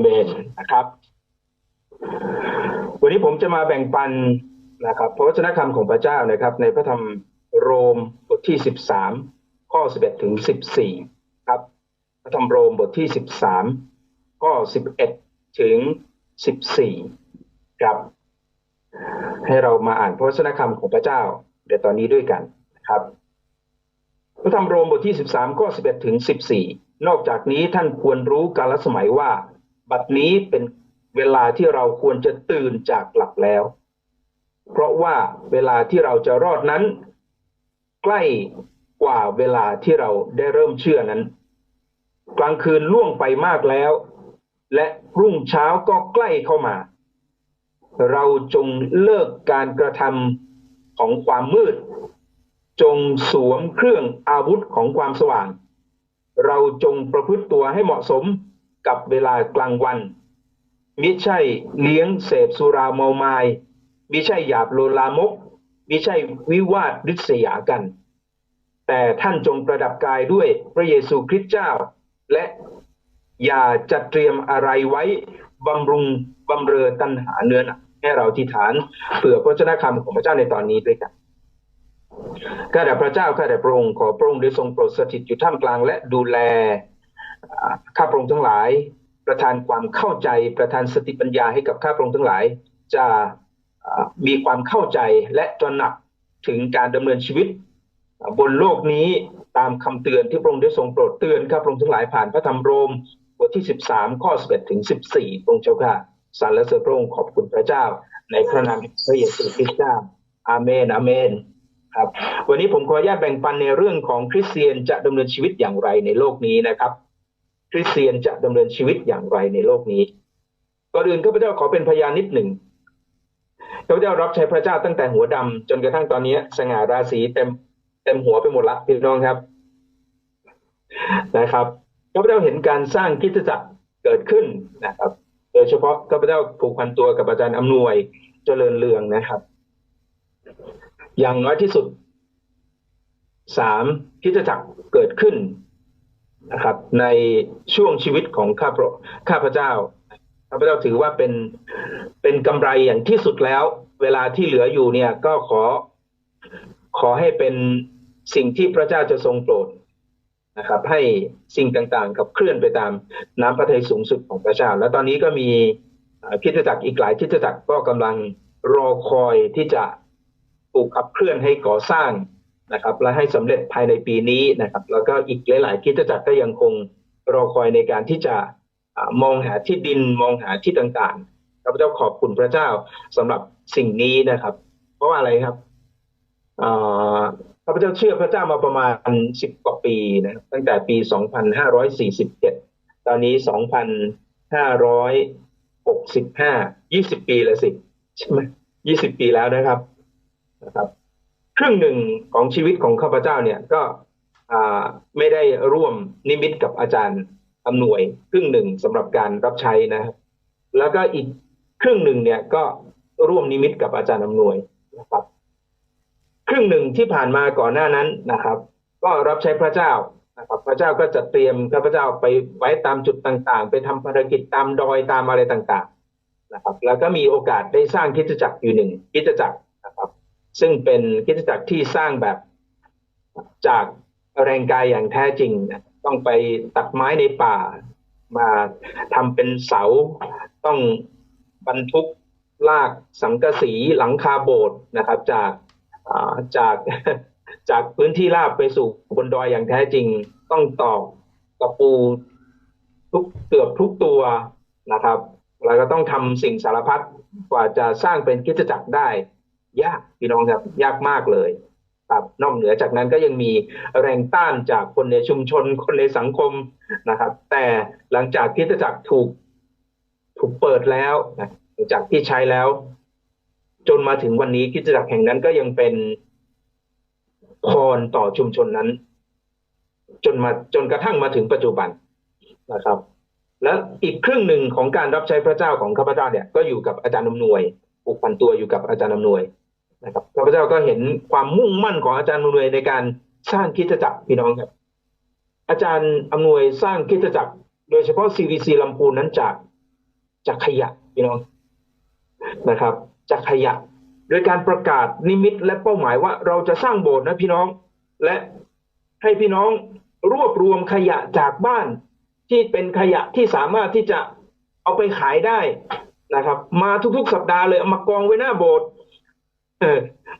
เมนนะครับ วันนี้ผมจะมาแบ่งปันนะครับพระวจนะคำของพระเจ้านะครับ ในพระธรรมโรมบทที่13ข้อ11ถึง14ครับ พระธรรมโรมบทที่13ข้อ11ถึง14ครับ ให้เรามาอ่านพระวจนะคำของพระเจ้าเดี๋ยวตอนนี้ด้วยกันนะครับ พระธรรมโรมบทที่13ข้อ11ถึง14นอกจากนี้ท่านควรรู้กาลสมัยว่า บัดนี้เป็นเวลาที่เราควรจะตื่นจากหลับแล้ว เพราะว่าเวลาที่เราจะรอดนั้น ใกล้กว่าเวลาที่เราได้เริ่มเชื่อนั้น กลางคืนล่วงไปมากแล้ว และรุ่งเช้าก็ใกล้เข้ามา เราจงเลิกการกระทำของความมืด จงสวมเครื่องอาวุธของความสว่าง เราจงประพฤติตัวให้เหมาะสม กับเวลากลางวัน มิใช่เลี้ยงเสพสุราเมาไมาย มิใช่หยาบโลลามก มิใช่วิวาทริษยากัน แต่ท่านจงประดับกายด้วยพระเยซูคริสต์เจ้า และอย่าจัดเตรียมอะไรไว้บำรุงบำเรอตัณหาเนื้อหนักให้เราที่ฐานเผื่อพระเจ้าคำของพระเจ้าในตอนนี้ด้วยกันข้าแต่พระเจ้าข้าแต่พระองค์ขอพระองค์ได้ทรงโปรดสถิตอยู่ท่ามกลางและดูแล ข้าพระองค์ทั้งหลาย ประทานความเข้าใจประทานสติปัญญาให้กับข้าพระองค์ทั้งหลาย จะมีความเข้าใจและตระหนักถึงการดำเนินชีวิต บนโลกนี้ตามคำเตือนที่พระองค์ได้ทรงโปรดเตือนข้าพระองค์ทั้งหลายผ่านพระธรรมโรมบทที่ 13 ข้อ 11 ถึง 14พระองค์เจ้าค่ะสรรเสริญพระองค์ขอบคุณพระเจ้า ในพระนามพระเยซูคริสต์เจ้าอาเมนอาเมนครับวันนี้ผมขออนุญาตแบ่งปันในเรื่องของคริสเตียนจะดำเนินชีวิตอย่างไรในโลกนี้นะครับ คริสเตียนจะดำเนินชีวิตอย่างไรในโลกนี้ก่อนอื่นข้าพเจ้าขอเป็นพยานนิดหนึ่งข้าพเจ้ารับใช้พระเจ้าตั้งแต่หัวดำจนกระทั่งตอนนี้สง่าราศีเต็มเต็มหัวไปหมดละพี่น้องครับนะครับข้าพเจ้าเห็นการสร้างคริสตจักรเกิดขึ้นนะครับ โดยเฉพาะข้าพเจ้าผูกพันตัวกับอาจารย์อำนวยเจริญเรืองนะครับ อย่างน้อยที่สุดสามคริสตจักรเกิดขึ้น นะครับ ในช่วงชีวิตของข้าพระข้าพเจ้าข้าพเจ้าถือว่าเป็นเป็นกำไรอย่างที่สุดแล้ว เวลาที่เหลืออยู่เนี่ยก็ขอขอให้เป็นสิ่งที่พระเจ้าจะทรงโปรดนะครับ ให้สิ่งต่างๆ กับเคลื่อนไปตามน้ำพระทัยสูงสุดของพระเจ้า และตอนนี้ก็มีคริสตจักรอีกหลายคริสตจักรก็กำลังรอคอยที่จะปลูกขับเคลื่อนให้ก่อสร้าง นะครับและให้สำเร็จภายในปีนี้นะครับแล้วก็อีกหลาย ๆคริสตจักรก็ยังคงรอคอยในการที่จะมองหาที่ดินมองหาที่ต่างๆข้าพเจ้าขอบคุณพระเจ้าสำหรับสิ่งนี้นะครับ เพราะว่าอะไรครับข้าพเจ้าเชื่อพระเจ้ามาประมาณสิบกว่าปีนะครับตั้งแต่ปี 2547 ตอนนี้ 2,565 20 ปีแล้วสิใช่ไหม20 ปีแล้วนะครับนะครับ ครึ่งหนึ่งของชีวิตของข้าพเจ้าเนี่ยก็ไม่ได้ร่วมนิมิตกับอาจารย์อำนวย ครึ่งหนึ่งสำหรับการรับใช้นะครับแล้วก็อีกครึ่งหนึ่งเนี่ยก็ร่วมนิมิตกับอาจารย์อำนวยนะครับ ครึ่งหนึ่งที่ผ่านมาก่อนหน้านั้นนะครับ ก็รับใช้พระเจ้านะครับ พระเจ้าก็จะเตรียมข้าพเจ้าไปไว้ตามจุดต่างๆ ไปทำภารกิจตามดอยตามอะไรต่างๆนะครับ แล้วก็มีโอกาสได้สร้างคริสตจักรอยู่หนึ่งคริสตจักร ซึ่งเป็นคริสตจักรที่สร้างแบบจากแรงกายอย่างแท้จริงนะต้องไปตัดไม้ในป่า มาทำเป็นเสา ต้องบรรทุกลากสังกะสีหลังคาโบสถ์นะครับ จากจากจากพื้นที่ราบไปสู่บนดอยอย่างแท้จริง ต้องตอกตะปูทุกเกือบทุกตัวนะครับ แล้วก็ต้องทำสิ่งสารพัดกว่าจะสร้างเป็นคริสตจักรได้ ยากพี่น้องครับยากมากเลยครับนอกเหนือจากนั้นก็ยังมีแรงต้านจากคนในชุมชนคนในสังคมนะครับ แต่หลังจากคริสตจักรถูกถูกเปิดแล้วนะหลังจากที่ใช้แล้ว จนมาถึงวันนี้คริสตจักรแห่งนั้นก็ยังเป็นพรต่อชุมชนนั้น จนมาจนกระทั่งมาถึงปัจจุบันนะครับ และอีกครึ่งหนึ่งของการรับใช้พระเจ้าของข้าพเจ้าเนี่ย ก็อยู่กับอาจารย์อำนวยผูกพันตัวอยู่กับอาจารย์อำนวย นะครับข้าพเจ้าก็เห็นความมุ่งมั่นของอาจารย์อำนวยในการสร้างคริสตจักรพี่น้องครับ อาจารย์อำนวยสร้างคริสตจักร โดยเฉพาะ CVC ลำพูนนั้นจากจากขยะพี่น้องนะครับ จากขยะ โดยการประกาศนิมิตและเป้าหมายว่าเราจะสร้างโบสถ์นะพี่น้อง และให้พี่น้องรวบรวมขยะจากบ้านที่เป็นขยะที่สามารถที่จะเอาไปขายได้นะครับ มาทุกๆ สัปดาห์เลยเอามากองไว้หน้าโบสถ์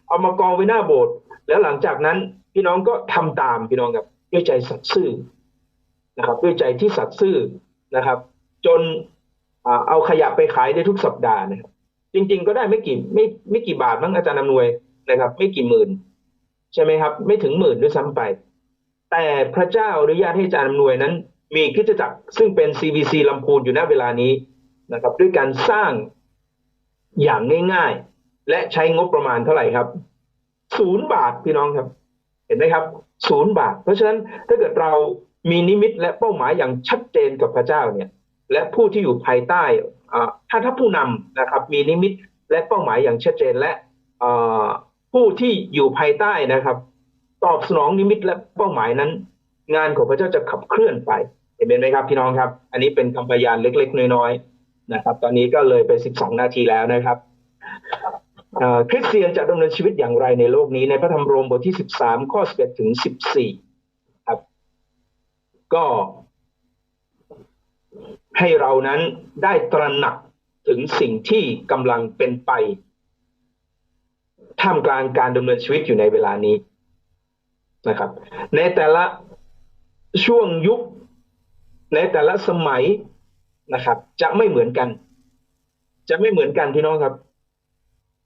เอามากองไว้หน้าโบสถ์แล้วหลังจากนั้นพี่น้องก็ทำตามพี่น้องครับด้วยใจสัตย์ซื่อนะครับ ด้วยใจที่สัตย์ซื่อนะครับ จนอเอาขยะไปขายได้ทุกสัปดาห์นะครับ จริง ๆ ก็ได้ไม่กี่ไม่ไม่กี่บาทมั้งอาจารย์อำนวยนะครับ ไม่กี่หมื่น ใช่ไหมครับ ไม่ถึงหมื่นด้วยซ้ำไป แต่พระเจ้าอนุญาตให้อาจารย์อำนวยนั้น มีคริสตจักรซึ่งเป็น CBC ลำพูนอยู่ณเวลานี้นะครับ ด้วยการสร้างอย่างง่าย ๆ และใช้งบประมาณเท่าไหร่ครับศูนย์บาทพี่น้องครับ เห็นไหมครับศูนย์บาท เพราะฉะนั้นถ้าเกิดเรามีนิมิตและเป้าหมายอย่างชัดเจนกับพระเจ้าเนี่ย และผู้ที่อยู่ภายใต้ถ้าถ้าผู้นำนะครับ มีนิมิตและเป้าหมายอย่างชัดเจนและผู้ที่อยู่ภายใต้นะครับ ตอบสนองนิมิตและเป้าหมายนั้น งานของพระเจ้าจะขับเคลื่อนไป เห็นไหมครับพี่น้องครับ อันนี้เป็นคำพยานเล็กๆ น้อยๆนะครับ ตอนนี้ก็เลยไป 12 นาทีแล้วนะครับ คริสเตียนจะดำเนินชีวิตอย่างไรในโลกนี้ในพระธรรมโรมบทที่ 13 ข้อ 11 ถึง 14 ครับ ก็ให้เรานั้นได้ตระหนักถึงสิ่งที่กำลังเป็นไปท่ามกลางการดำเนินชีวิตอยู่ในเวลานี้นะครับ ในแต่ละช่วงยุค ในแต่ละสมัยนะครับ จะไม่เหมือนกัน จะไม่เหมือนกันพี่น้องครับ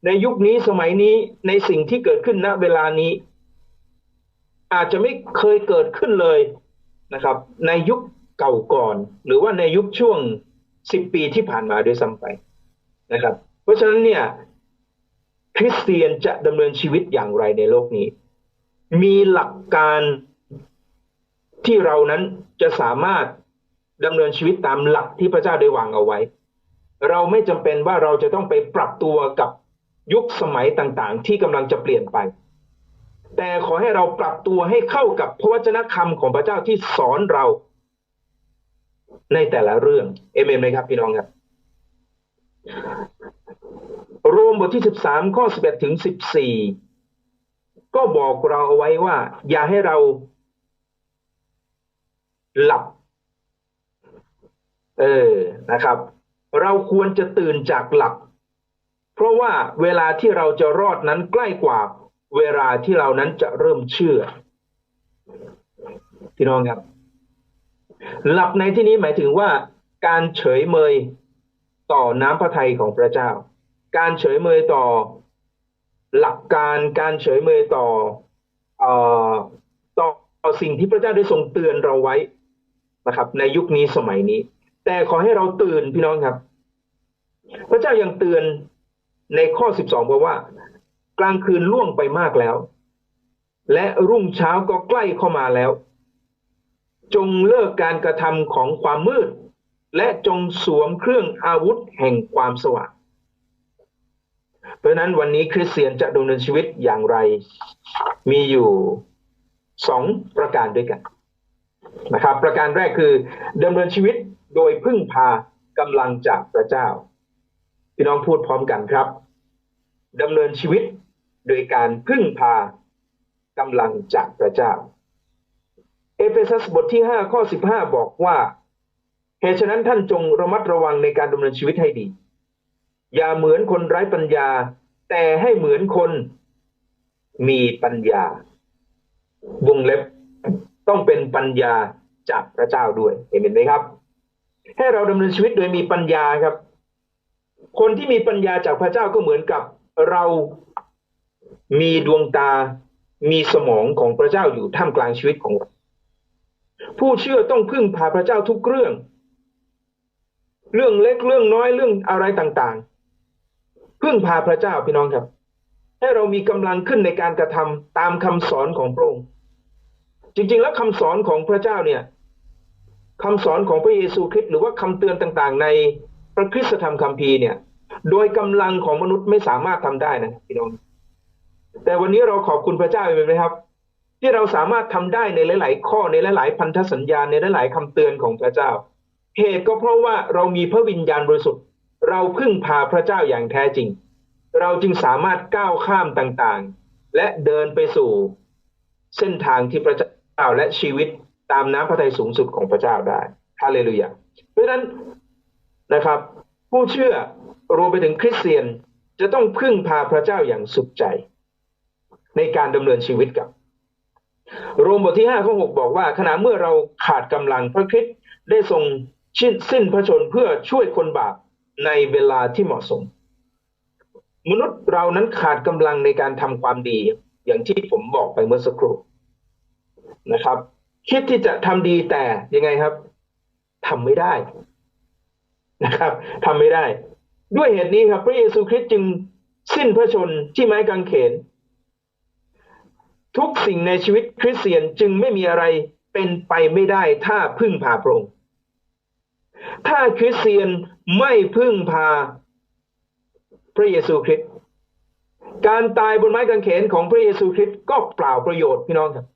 ในยุคนี้สมัยนี้ในสิ่งที่เกิดขึ้นณเวลานี้ อาจจะไม่เคยเกิดขึ้นเลยนะครับ ในยุคเก่าก่อน หรือว่าในยุคช่วงสิบปีที่ผ่านมาด้วยซ้ำไปนะครับ เพราะฉะนั้นเนี่ยคริสเตียนจะดำเนินชีวิตอย่างไรในโลกนี้ มีหลักการที่เรานั้นจะสามารถดำเนินชีวิตตามหลักที่พระเจ้าได้วางเอาไว้ เราไม่จำเป็นว่าเราจะต้องไปปรับตัวกับ ยุคสมัยต่างๆ ที่กำลังจะเปลี่ยนไป แต่ขอให้เราปรับตัวให้เข้ากับพระวจนะคำของพระเจ้าที่สอนเรา ในแต่ละเรื่องเอเมนไหมครับพี่น้องครับโรมบทที่13ข้อ11ถึง14ก็บอกเราเอาไว้ว่า อย่าให้เราหลับ เออนะครับ เราควรจะตื่นจากหลับ เพราะว่าเวลาที่เราจะรอดนั้นใกล้กว่าเวลาที่เรานั้นจะเริ่มเชื่อพี่น้องครับ หลับในที่นี้หมายถึงว่า การเฉยเมยต่อน้ำพระทัยของพระเจ้า การเฉยเมยต่อหลักการการเฉยเมยต่อเอ่อต่อต่อสิ่งที่พระเจ้าได้ทรงเตือนเราไว้นะครับ ในยุคนี้สมัยนี้ แต่ขอให้เราตื่นพี่น้องครับ พระเจ้ายังเตือน ในข้อ 12บอกว่า กลางคืนล่วงไปมากแล้ว และรุ่งเช้าก็ใกล้เข้ามาแล้ว จงเลิกการกระทำของความมืด และจงสวมเครื่องอาวุธแห่งความสว่างเพราะฉะนั้นวันนี้คริสเตียนจะดำเนินชีวิตอย่างไร มีอยู่สองประการด้วยกันนะครับ ประการแรกคือดำเนินชีวิตโดยพึ่งพากำลังจากพระเจ้า พี่น้องพูดพร้อมกันครับดำเนินชีวิตโดยการพึ่งพากำลังจากพระเจ้า เอเฟซัสบทที่ 5 ข้อ 15 บอกว่าเหตุฉะนั้นท่านจงระมัดระวังในการดำเนินชีวิตให้ดี อย่าเหมือนคนไร้ปัญญา แต่ให้เหมือนคนมีปัญญาวงเล็บต้องเป็นปัญญาจากพระเจ้าด้วยเห็นไหมครับ ให้เราดำเนินชีวิตโดยมีปัญญาครับ คนที่มีปัญญาจากพระเจ้าก็เหมือนกับเรามีดวงตา มีสมองของพระเจ้าอยู่ท่ามกลางชีวิตของเราผู้เชื่อต้องพึ่งพาพระเจ้าทุกเรื่อง เรื่องเล็กเรื่องน้อยเรื่องอะไรต่างๆ พึ่งพาพระเจ้าพี่น้องครับ ให้เรามีกำลังขึ้นในการกระทำตามคำสอนของพระองค์ จริงๆ แล้วคำสอนของพระเจ้าเนี่ยคำสอนของพระเยซูคริสต์หรือว่าคำเตือนต่างๆ ใน พระคริสตธรรมคัมภีร์เนี่ย โดยกำลังของมนุษย์ไม่สามารถทำได้นะพี่น้องแต่วันนี้เราขอบคุณพระเจ้าเป็นไหมครับ ที่เราสามารถทำได้ในหลาย ๆ ข้อในหลาย ๆ พันธสัญญาในหลาย ๆคำเตือนของพระเจ้า เหตุก็เพราะว่าเรามีพระวิญญาณบริสุทธิ์ เราพึ่งพาพระเจ้าอย่างแท้จริง เราจึงสามารถก้าวข้ามต่างๆ และเดินไปสู่เส้นทางที่พระเจ้าและชีวิตตามน้ำพระทัยสูงสุดของพระเจ้าได้ฮาเลลูยาเพราะฉะนั้น นะครับ ผู้เชื่อรวมไปถึงคริสเตียนจะต้องพึ่งพาพระเจ้าอย่างสุดใจ ในการดำเนินชีวิตกับ โรมบทที่ห้าข้อหกบอกว่า ขณะเมื่อเราขาดกำลังพระคริสต์ได้ทรงชิ้นสิ้นพระชนเพื่อช่วยคนบาปในเวลาที่เหมาะสม มนุษย์เรานั้นขาดกำลังในการทำความดี อย่างที่ผมบอกไปเมื่อสักครู่นะครับ คิดที่จะทำดีแต่ยังไงครับทำไม่ได้ นะครับทำไม่ได้ ด้วยเหตุนี้ครับ พระเยซูคริสต์จึงสิ้นพระชนที่ไม้กางเขน ทุกสิ่งในชีวิตคริสเตียนจึงไม่มีอะไรเป็นไปไม่ได้ถ้าพึ่งพาพระองค์ถ้าคริสเตียนไม่พึ่งพาพระเยซูคริสต์การตายบนไม้กางเขนของพระเยซูคริสต์ก็เปล่าประโยชน์พี่น้องครับ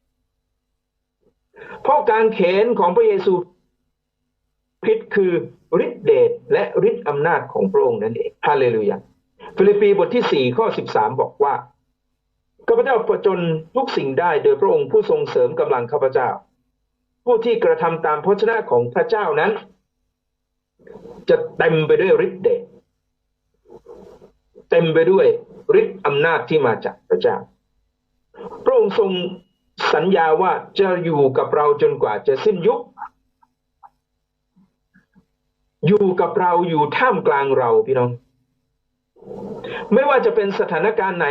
เพราะการเขนของพระเยซู คริสต์คือฤทธิเดชและฤทธิอำนาจของพระองค์นั่นเองฮาเลลูยาฟิลิปปีบทที่สี่ข้อสิบสามบอกว่าข้าพเจ้าประจนทุกสิ่งได้โดยพระองค์ผู้ทรงเสริมกำลังข้าพเจ้า ผู้ที่กระทำตามพระชนะของพระเจ้านั้น จะเต็มไปด้วยฤทธิเดชเต็มไปด้วยฤทธิอำนาจที่มาจากพระเจ้า พระองค์ทรงสัญญาว่าจะอยู่กับเราจนกว่าจะสิ้นยุค อยู่กับเราอยู่ท่ามกลางเราพี่น้อง ไม่ว่าจะเป็นสถานการณ์ไหน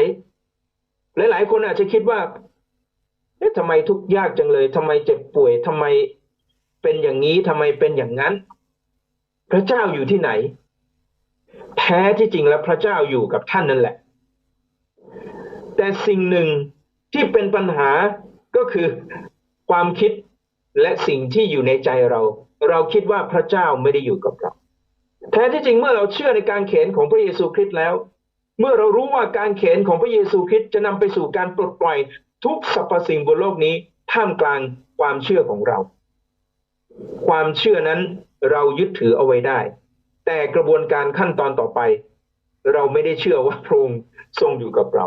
หลาย ๆ คนอาจจะคิดว่าเอ๊ะทำไมทุกยากจังเลยทำไมเจ็บป่วยทำไมเป็นอย่างนี้ทำไมเป็นอย่างนั้น พระเจ้าอยู่ที่ไหน แท้ที่จริงแล้วพระเจ้าอยู่กับท่านนั่นแหละ แต่สิ่งหนึ่งที่เป็นปัญหาก็คือความคิด และสิ่งที่อยู่ในใจเรา เราคิดว่าพระเจ้าไม่ได้อยู่กับเราแท้ที่จริงเมื่อเราเชื่อในการเขนของพระเยซูคริสต์แล้ว เมื่อเรารู้ว่าการเขนของพระเยซูคริสต์จะนำไปสู่การปลดปล่อยทุกสรรพสิ่งบนโลกนี้ท่ามกลางความเชื่อของเรา ความเชื่อนั้นเรายึดถือเอาไว้ได้ แต่กระบวนการขั้นตอนต่อไป เราไม่ได้เชื่อว่าพระองค์ทรงอยู่กับเรา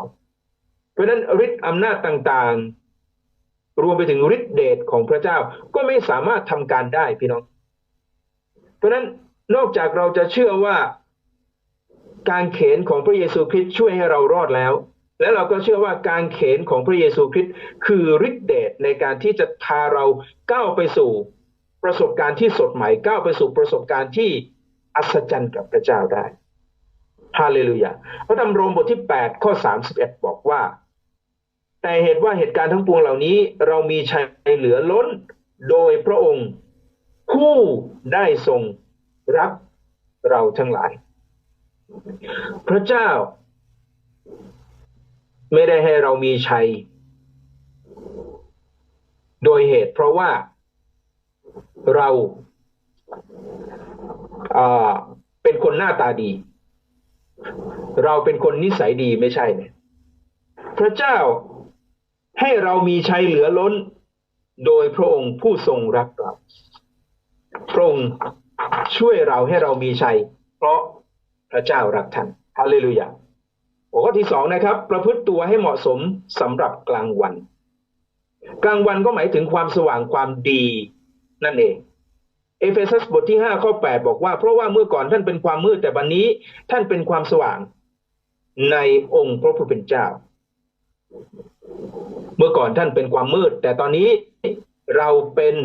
เพราะนั้นฤทธิ์อำนาจต่างๆ รวมไปถึงฤทธิเดชของพระเจ้าก็ไม่สามารถทำการได้พี่น้อง เพราะนั้นนอกจากเราจะเชื่อว่าการเขนของพระเยซูคริสต์ช่วยให้เรารอดแล้ว และเราก็เชื่อว่าการเขนของพระเยซูคริสต์คือฤทธิเดชในการที่จะพาเราก้าวไปสู่ประสบการณ์ที่สดใหม่ก้าวไปสู่ประสบการณ์ที่อัศจรรย์กับพระเจ้าได้ฮาเลลูยาพระธรรมโรมบทที่ 8 ข้อ 31 บอกว่า แต่เหตุว่าเหตุการณ์ทั้งปวงเหล่านี้ เรามีชัยเหลือล้น โดยพระองค์ผู้ได้ทรงรับเราทั้งหลาย พระเจ้า ไม่ได้ให้เรามีชัย โดยเหตุเพราะว่าเราเป็นคนหน้าตาดี เราเป็นคนนิสัยดีไม่ใช่เนี่ยพระเจ้า ให้เรามีชัยเหลือล้น โดยพระองค์ผู้ทรงรักเรา พระองค์ช่วยเราให้เรามีชัย เพราะพระเจ้ารักท่านฮาเลลูยาหัวข้อที่สองนะครับ ประพฤติตัวให้เหมาะสมสำหรับกลางวัน กลางวันก็หมายถึงความสว่างความดี นั่นเองเอเฟซัสบทที่ห้าข้อแปดบอกว่าเพราะว่าเมื่อก่อนท่านเป็นความมืดแต่บัดนนี้ท่านเป็นความสว่างในองค์พระผู้เป็นเจ้า เมื่อก่อนท่านเป็นความมืด แต่ตอนนี้เราเป็น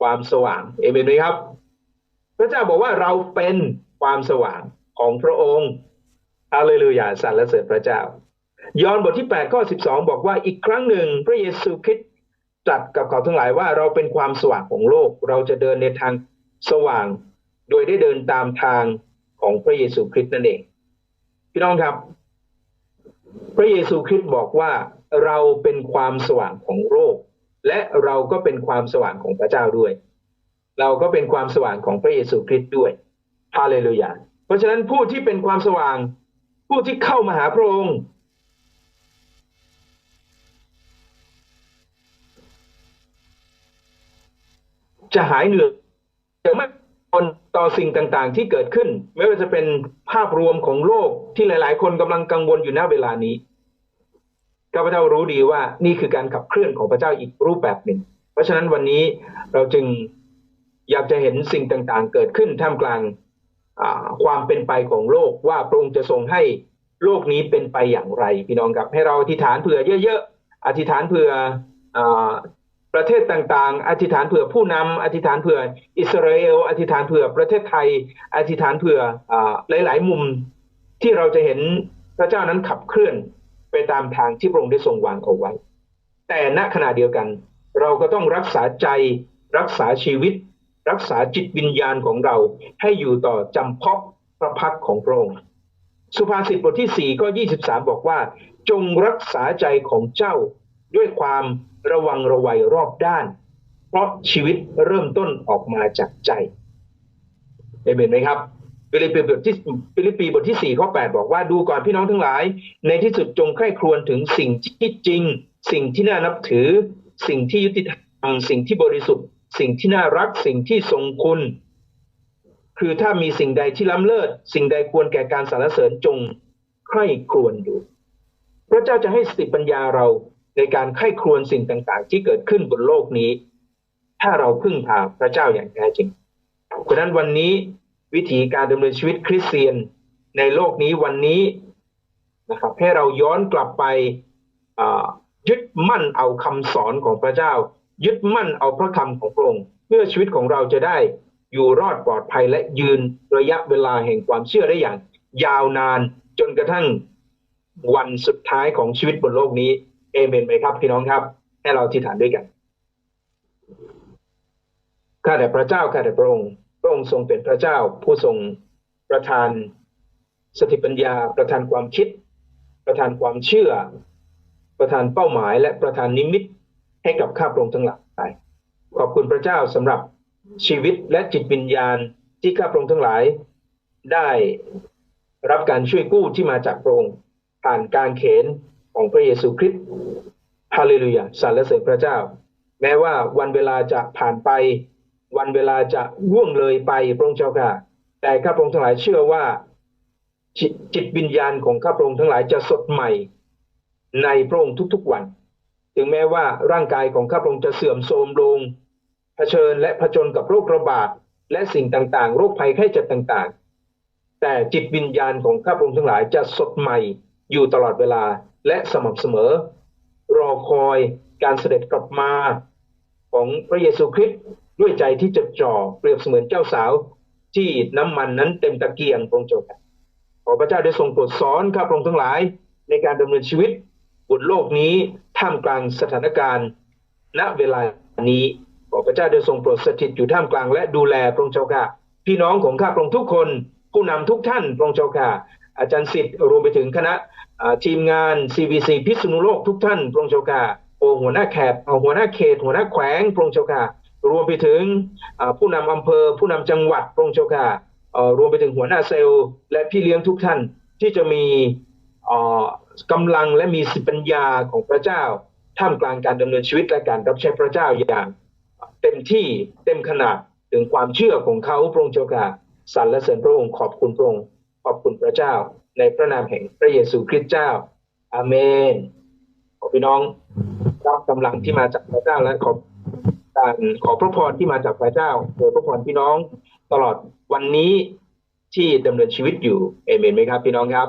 ความสว่าง เอเมนไหมครับ พระเจ้าบอกว่าเราเป็นความสว่างของพระองค์อาเลลูยาสรรเสริญพระเจ้า ยอห์นบทที่8ข้อ12 บอกว่าอีกครั้งหนึ่งพระเยซูคริสต์ตรัสกับเขาทั้งหลายว่าเราเป็นความสว่างของโลก เราจะเดินในทางสว่าง โดยได้เดินตามทางของพระเยซูคริสต์นั่นเอง พี่น้องครับ พระเยซูคริสต์บอกว่า เราเป็นความสว่างของโลกและเราก็เป็นความสว่างของพระเจ้าด้วย เราก็เป็นความสว่างของพระเยซูคริสต์ด้วยฮาเลลูยาเพราะฉะนั้นผู้ที่เป็นความสว่าง ผู้ที่เข้ามาหาพระองค์จะหายเหนื่อยจะไม่ทนต่อสิ่งต่างๆ ที่เกิดขึ้น ไม่ว่าจะเป็นภาพรวมของโลกที่หลาย ๆ คนกำลังกังวลอยู่ณเวลานี้ ข้าพเจ้ารู้ดีว่านี่คือการขับเคลื่อนของพระเจ้าอีกรูปแบบหนึ่ง เพราะฉะนั้นวันนี้เราจึงอยากจะเห็นสิ่งต่างๆ เกิดขึ้นท่ามกลางความเป็นไปของโลกว่าพระองค์จะทรงให้โลกนี้เป็นไปอย่างไร พี่น้องครับให้เราอธิษฐานเผื่อเยอะๆอธิษฐานเผื่ออประเทศต่างๆ อธิษฐานเผื่อผู้นำอธิษฐานเผื่ออิสราเอล อธิษฐานเผื่อประเทศไทย อธิษฐานเผื่ออหลายๆมุมที่เราจะเห็นพระเจ้านั้นขับเคลื่อน ไปตามทางที่พระองค์ได้ทรงวางเอาไว้ แต่ณขณะเดียวกัน เราก็ต้องรักษาใจ รักษาชีวิต รักษาจิตวิญญาณของเราให้อยู่ต่อจำเพาะพระพักของพระองค์ สุภาษิตบทที่4ข้อ23บอกว่า จงรักษาใจของเจ้าด้วยความระวังระวัยรอบด้าน เพราะชีวิตเริ่มต้นออกมาจากใจเห็นไหมครับ ฟิลิปปีบทที่ฟิลิปปีบทที่4ข้อ8บอกว่าดูก่อนพี่น้องทั้งหลาย ในที่สุดจงใคร่ครวญถึงสิ่งที่จริง สิ่งที่น่านับถือ สิ่งที่ยุติธรรมสิ่งที่บริสุทธิ์ สิ่งที่น่ารักสิ่งที่ทรงคุณ คือถ้ามีสิ่งใดที่ล้ำเลิศ สิ่งใดควรแก่การสรรเสริญจงใคร่ครวญดูพระเจ้าจะให้สติปัญญาเราในการไข้ครวญสิ่งต่าง ๆ ที่เกิดขึ้นบนโลกนี้ ถ้าเราพึ่งพาพระเจ้าอย่างแท้จริงฉะนั้นวันนี้ วิธีการดำเนินชีวิตคริสเตียนในโลกนี้วันนี้นะครับให้เราย้อนกลับไปยึดมั่นเอาคำสอนของพระเจ้า ยึดมั่นเอาพระคำของพระองค์เพื่อชีวิตของเราจะได้อยู่รอดปลอดภัยและยืนระยะเวลาแห่งความเชื่อได้อย่าง ยาวนานจนกระทั่งวันสุดท้ายของชีวิตบนโลกนี้เอเมนไหมครับพี่น้องครับ ให้เราอธิษฐานด้วยกันข้าแต่พระเจ้าข้าแต่พระองค์ ระองค์ทรงเป็นพระเจ้าผู้ทรงประทานสติปัญญา ประทานความคิด ประทานความเชื่อ ประทานเป้าหมาย และประทานนิมิตให้กับข้าพระองค์ทั้งหลายขอบคุณพระเจ้าสำหรับชีวิตและจิตวิญญาณที่ข้าพระองค์ทั้งหลาย ได้รับการช่วยกู้ที่มาจากพระองค์ผ่านการเขนของพระเยซูคริสต์ฮาเลลูยาสรรเสริญพระเจ้า แม้ว่าวันเวลาจะผ่านไป วันเวลาจะล่วงเลยไปพระองค์เจ้าค่ะ แต่ข้าพระองค์ทั้งหลายเชื่อว่าจิตวิญญาณของข้าพระองค์ทั้งหลายจะสดใหม่ ในพระองค์ทุกๆวัน ถึงแม้ว่าร่างกายของข้าพระองค์จะเสื่อมโทรมลงเผชิญและผจญกับโรคระบาดและสิ่งต่างๆ โรคภัยไข้เจ็บต่างๆ แต่จิตวิญญาณของข้าพระองค์ทั้งหลายจะสดใหม่อยู่ตลอดเวลาและสม่ำเสมอ รอคอยการเสด็จกลับมาของพระเยซูคริสต์ ด้วยใจที่จดจ่อเปรียบเสมือนเจ้าสาวที่น้ำมันนั้นเต็มตะเกียงพระองค์เจ้าขอพระเจ้าได้ทรงโปรดสอนข้าพระองค์ทั้งหลาย ในการดำเนินชีวิตบนโลกนี้ท่ามกลางสถานการณ์ ณเวลานี้ขอพระเจ้าได้ทรงโปรดสถิตอยู่ท่ามกลางและดูแลพระองค์เจ้าค่ะ พี่น้องของข้าพระองค์ทุกคน ผู้นำทุกท่านพระองค์เจ้าค่ะ อาจารย์สิทธิ์รวมไปถึงคณะทีมงาน CVC พิษณุโลกทุกท่านพระองค์เจ้าค่ะโอหัวหน้าแขกหัวหน้าเขต หัวหน้าแขวงพระองค์เจ้าค่ะ รวมไปถึงผู้นำอำเภอ ผู้นำจังหวัดพระองค์เจ้าค่ะรวมไปถึงหัวหน้าเซลล์ และพี่เลี้ยงทุกท่านที่จะมีกำลังและมีสิปัญญาของพระเจ้า ท่ามกลางการดำเนินชีวิตและการรับใช้พระเจ้าอย่าง เต็มที่เต็มขนาดถึงความเชื่อของเขาพระองค์เจ้าค่ะสรรและเสริญพระองค์ขอบคุณพระองค์ขอบคุณพระเจ้า ในพระนามแห่งพระเยซูคริสต์เจ้า อาเมน ขอพี่น้องรับกำลังที่มาจากพระเจ้าและขอ การขอพระพรที่มาจากพระเจ้าโดยพระพรพี่น้องตลอดวันนี้ที่ดำเนินชีวิตอยู่เอเมนไหมครับ พี่น้องครับ